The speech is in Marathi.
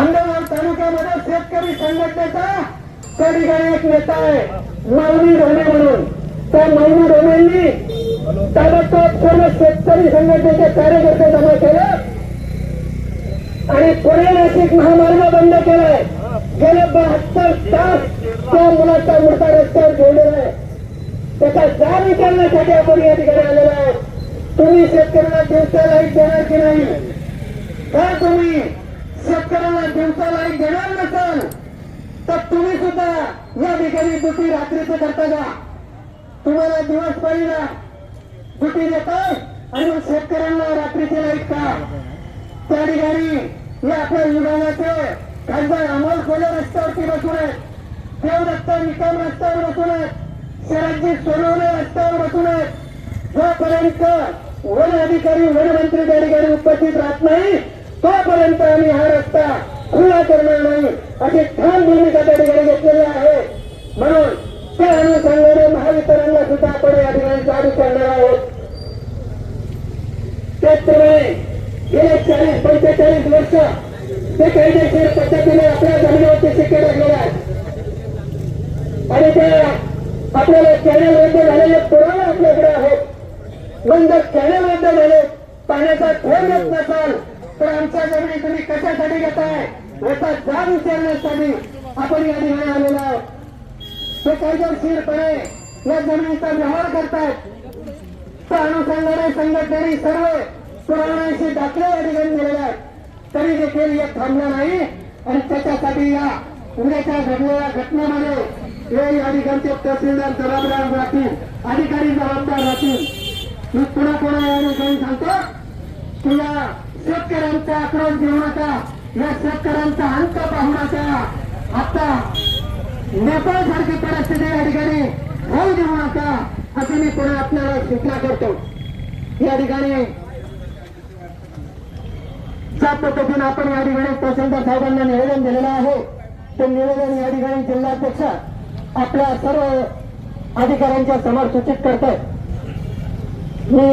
अंधवाल तालुक्यामध्ये शेतकरी संघटनेचा एक नेता आहे. मौनी ढोणे म्हणून. त्या मौनी ढोणेंनी ताबडतोब पूर्ण शेतकरी संघटनेचे कार्यकर्ते जमा केले. आणि पुणे नाशिक महामार्ग बंद केलाय. गेले बहात्तर तास त्या मुलाचा मोठा रस्त्यावर जोडलेला त्याचा जाब विचारण्यासाठी आपण या ठिकाणी आलेलो आहोत. तुम्ही शेतकऱ्यांना दिवसा देणार की नाही? का तुम्ही तुम्हाला दिवसा लाइट देणार नसाल तर तुम्ही सुद्धा या ठिकाणी ड्युटी रात्रीचं करता का तुम्हाला दिवस पहिला ड्युटी देताय आणि मग शेतकऱ्यांना रात्रीची लाइट का? त्या ठिकाणी या आपल्या विभागाचे खासदार अमोल कोले रस्त्यावरती बसून आहेत देव देवदत्त निकम रस्त्यावर बसून आहेत शरदजी सोनवणे रस्त्यावर बसून आहेत. जोपर्यंत वन अधिकारी वनमंत्री त्या ठिकाणी उपस्थित राहत नाही तोपर्यंत आम्ही हा रस्ता अशी ठाम भूमिका त्या ठिकाणी घेतलेली आहे. म्हणून त्या अनुषंगाने महावितरणला सुद्धा आपण या ठिकाणी चालू करणार आहोत. त्याचप्रमाणे गेले चाळीस पंचेचाळीस वर्ष ते कायदेशीर पद्धतीने आपल्या जमिनीवरती शिक्के टाकलेले आहेत. आणि ते आपल्याला कॅनल झालेले पुरावे आपल्याकडे आहेत. म्हणजे जर झाले. पाण्याचा थेंब येत नसाल तर आमच्या जमिनी तुम्ही कशासाठी घेताय? याचा जाब विचारण्यासाठी आपण या ठिकाणी आलेलो आहोत. ते कायदेशीरपणे या जमिनीचा व्यवहार करतायत. तर अनुषंगाने संघटनेने सर्व पुराव्यांशी दाखले या ठिकाणी दिलेले आहेत. तरी देखील एक थांबलं नाही आणि त्याच्यासाठी या उद्याच्या घडलेल्या घटनेमध्ये हे या ठिकाणचे तहसीलदार जबाबदार राहतील अधिकारी जबाबदार राहतील. मी पुन्हा पुन्हा या ठिकाणी सांगतो की या शेतकऱ्यांचा आक्रोश घेऊ नका. या शेतकऱ्यांचा अंत पाहू नका. आता नेपाळ सारखी परिस्थिती या ठिकाणी होऊ देऊ नका असे मी पुन्हा आपल्याला सूचना करतो. या ठिकाणी ज्या पद्धतीने आपण या ठिकाणी तहसीलदार साहेबांना निवेदन दिलेलं आहे ते निवेदन या ठिकाणी जिल्हाध्यक्ष आपल्या सर्व अधिकाऱ्यांच्या समोर सूचित करतायत मी